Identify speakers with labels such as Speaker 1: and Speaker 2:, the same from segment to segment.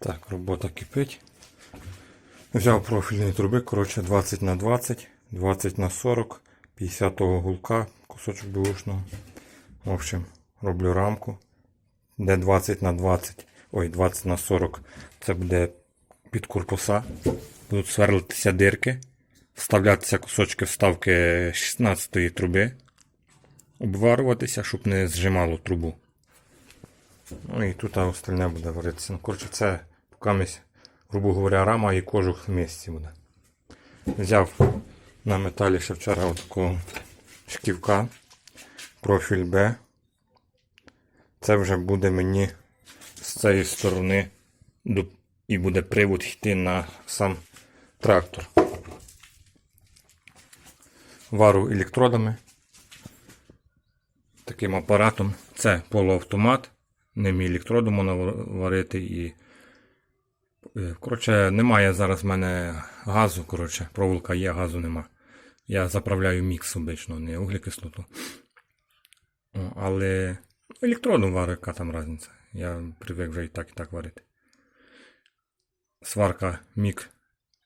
Speaker 1: Так, робота кипить. Взяв профільні труби, коротше, 20 на 20, 20 на 40, 50 гулка, кусочок бушного. В общем, роблю рамку. Де 20 на 20, ой, 20 на 40, це буде під корпуса. Будуть сверлитися дирки, вставлятися кусочки вставки 16-ї труби, обварюватися, щоб не зжимало трубу. Ну і тут остальне буде варитися. Ну, коротше, це покамість, грубо говоря, рама і кожух в місці буде. Взяв на металі ще вчора отакого шківка, профіль Б. Це вже буде мені з цієї сторони і буде привод йти на сам трактор. Вару електродами. Таким апаратом. Це полуавтомат. Ним і електродом можна варити і. Коротше, немає зараз в мене газу. Коротше, проволока є, газу нема. Я заправляю мікс обично, не углекислоту. Але електродом варю, яка там різниця. Я привик вже і так, і так варити. Сварка Мік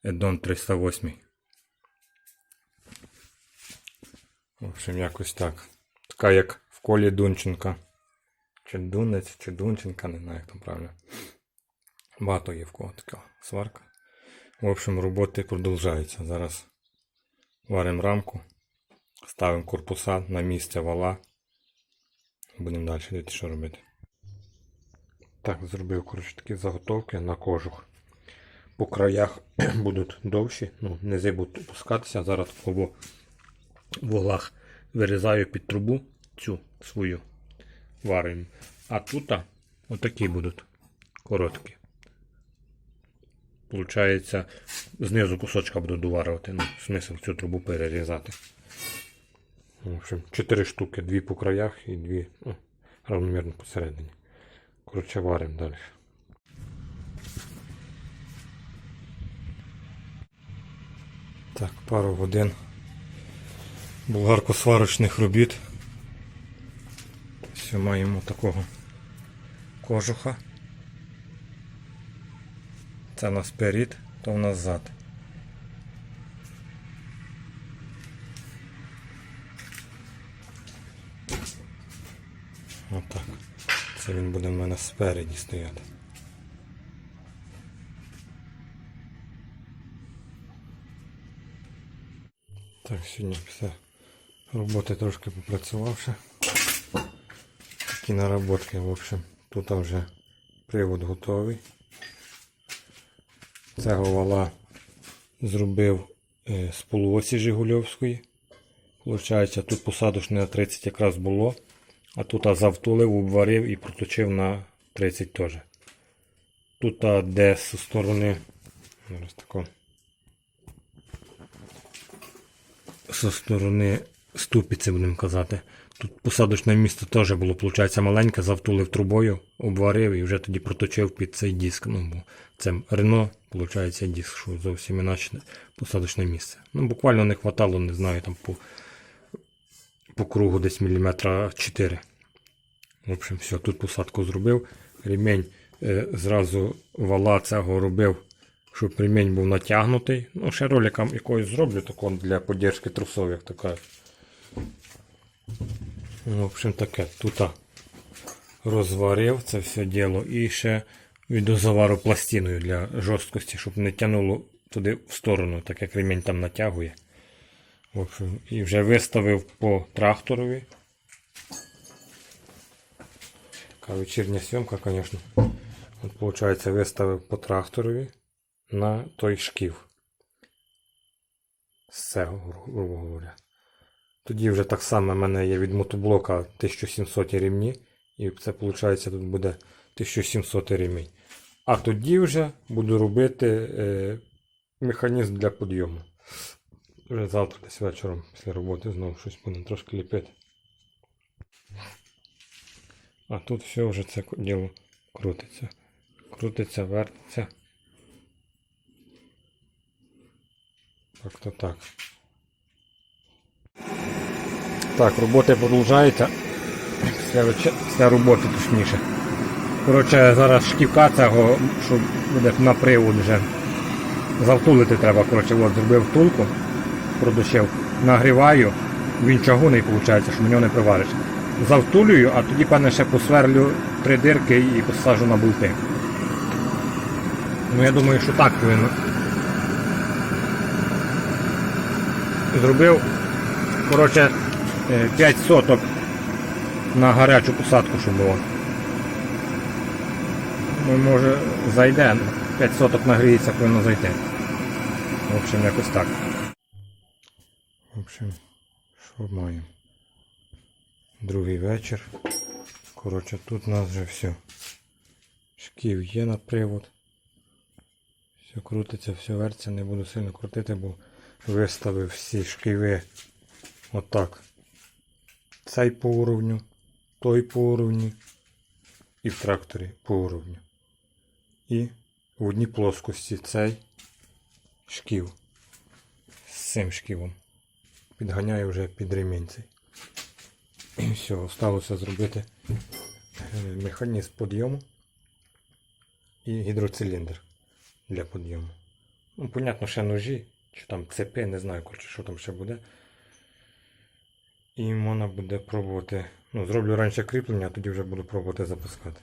Speaker 1: Едон 308. В общем, якось так. Така як в колі Дунченка. Чи Дунець, чи Дунченка, не знаю, як там правильно. Багато є в кого така сварка. В общем, роботи продовжуються. Зараз варимо рамку, ставимо корпуса на місце вала. Будемо далі дивитися, що робити. Так, зробив коротше, такі заготовки на кожух. По краях будуть довші, ну, низи будуть опускатися. Зараз по вуглах вирізаю під трубу цю свою варимо. А тут отакі будуть короткі. Получається, знизу кусочка буду доварювати. Ну, смисл цю трубу перерізати. В общем, 4 штуки, дві по краях і дві ну, равномірно посередині. Коротше, варимо далі. Так, пару годин болгарко-сварочних робіт. Все, маємо такого кожуха. Це у нас перед, то у нас зад. Отак. Це він буде в мене спереді стояти. Так, сьогодні після роботи трошки попрацювавши. Такі наработки, в общем. Тут вже привод готовий. Цього вала зробив е, з полуосі Жигульовської. Получається, тут посадочне на 30 якраз було, а тут завтулив, обварив і проточив на 30 теж. Тут де з сторони. Зараз тако. Зі сторони ступиці, будемо казати. Тут посадочне місце теж було, виходить, маленьке, завтулив трубою, обварив і вже тоді проточив під цей диск. Ну, бо це Рено, виходить, диск, що зовсім інакше посадочне місце. Ну, буквально не хватало, не знаю, там по, по кругу десь міліметра 4. В общем, все, тут посадку зробив. Ремень е, зразу вала цього робив, щоб ремень був натягнутий. Ну, ще роликом якогось зроблю такого для поддержки трусов, як така. Ну, В общем таке, тут розварив це все діло і ще відозавару пластиною для жорсткості, щоб не тянуло туди в сторону, так як ремінь там натягує. В общем, і вже виставив по тракторові. Така вечірня сьомка, звісно. От, виходить, виставив по тракторові на той шків. З цього, грубо говоря. Тоді вже так само в мене є від мотоблока 1700 рівні. І це виходить тут буде 1700 ремінь. А тоді вже буду робити е, механізм для підйому. Вже завтра десь вечором після роботи знову щось будемо трошки ліпити. А тут все вже це діло крутиться. Крутиться, вертиться. Так то так. Так, робота продовжується. Після, після роботи точніше. Коротше, зараз шківка цього, що буде на привод вже. Завтулити треба, коротше, от зробив втулку, продушив, нагріваю, він чагуний виходить, що в нього не привариш. Завтулюю, а тоді, певне, ще посверлю три дирки і посаджу на болти. Ну я думаю, що так повинно. Зробив, коротше, 5 соток на гарячу посадку, щоб було. Ну, може зайде, 5 соток нагріється, повинно зайти. В общем, якось так. В общем, що маємо? Другий вечір. Коротше, тут у нас вже все. Шків є на привод. Все крутиться, все вертиться, не буду сильно крутити, бо виставив всі шківи отак. Цей по уровню, той по уровню і в тракторі по уровню. І в одній плоскості цей шків з цим шківом. Підганяю вже під ремінь цей. І все, осталося зробити е, механізм підйому і гідроциліндр для підйому. Ну, понятно, ще ножі, чи там цепи, не знаю, що там ще буде. І можна буде пробувати. Ну, зроблю раніше кріплення, а тоді вже буду пробувати запускати.